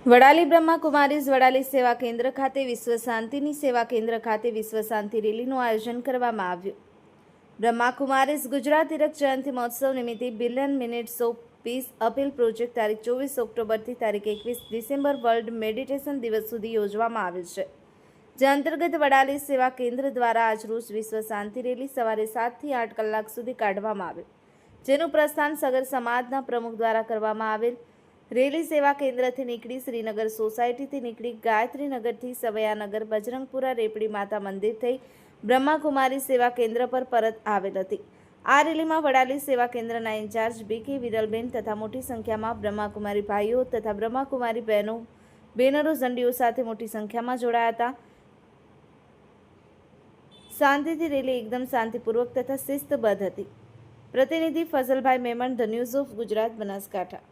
વડાલી બ્રહ્માકુમારીઝ વડાલી સેવા કેન્દ્ર ખાતે વિશ્વ શાંતિની સેવા કેન્દ્ર ખાતે વિશ્વ શાંતિ રેલીનું આયોજન કરવામાં આવ્યું. બ્રહ્માકુમારીઝ ગુજરાત તિરક જયંતિ મહોત્સવ નિમિત્તે billion minutes of peace appeal project તારીખ ચોવીસ ઓક્ટોબરથી તારીખ એકવીસ ડિસેમ્બર વર્લ્ડ મેડિટેશન દિવસ સુધી યોજવામાં આવેલ છે. જે અંતર્ગત વડાલી સેવા કેન્દ્ર દ્વારા આજરોજ વિશ્વ શાંતિ રેલી સવારે સાતથી આઠ કલાક સુધી કાઢવામાં આવેલ. જેનું પ્રસ્થાન સગર સમાજના પ્રમુખ દ્વારા કરવામાં આવેલ. રેલી સેવા કેન્દ્રથી નીકળી શ્રીનગર સોસાયટીથી નીકળી ગાયત્રીનગરથી સવયાનગર બજરંગપુરા રેપડી માતા મંદિર થઈ બ્રહ્માકુમારી સેવા કેન્દ્ર પર પરત આવેલ હતી. આ રેલીમાં વડાલી સેવા કેન્દ્રના ઇન્ચાર્જ બી કે વિરલબેન તથા મોટી સંખ્યામાં બ્રહ્માકુમારી ભાઈઓ તથા બ્રહ્માકુમારી બહેનો, બેનરો, ઝંડીઓ સાથે મોટી સંખ્યામાં જોડાયા હતા. શાંતિથી રેલી એકદમ શાંતિપૂર્વક તથા શિસ્તબદ્ધ હતી. પ્રતિનિધિ Fazalbhai Memon, the news of Gujarat Banaskantha.